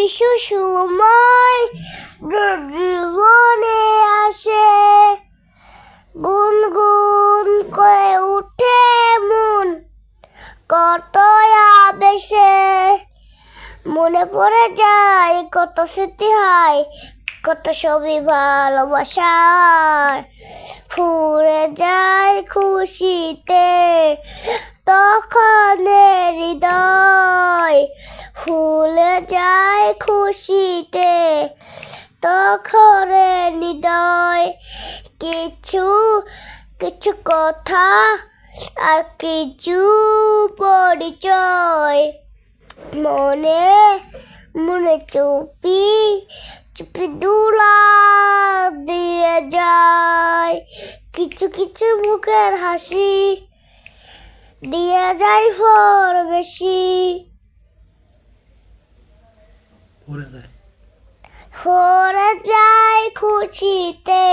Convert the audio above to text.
কিছু সময় জীবনে আসে। গুনগুন করে উঠে মন কত আবেশে মনে পড়ে যায় কত স্মৃতি হয়, কত ছবি ভালোবাসার। ফুরে যায় খুশিতে যায় খুশিতে, তখন হৃদয় কিছু কিছু কথা আর কিছু পরিচয়। মনে মনে চুপি চুপি দুলা দিয়ে যায়। কিছু কিছু মুখের হাসি দিয়ে যায় ফর বেশি। পড়ে যায়। হরে যায় খুশিতে।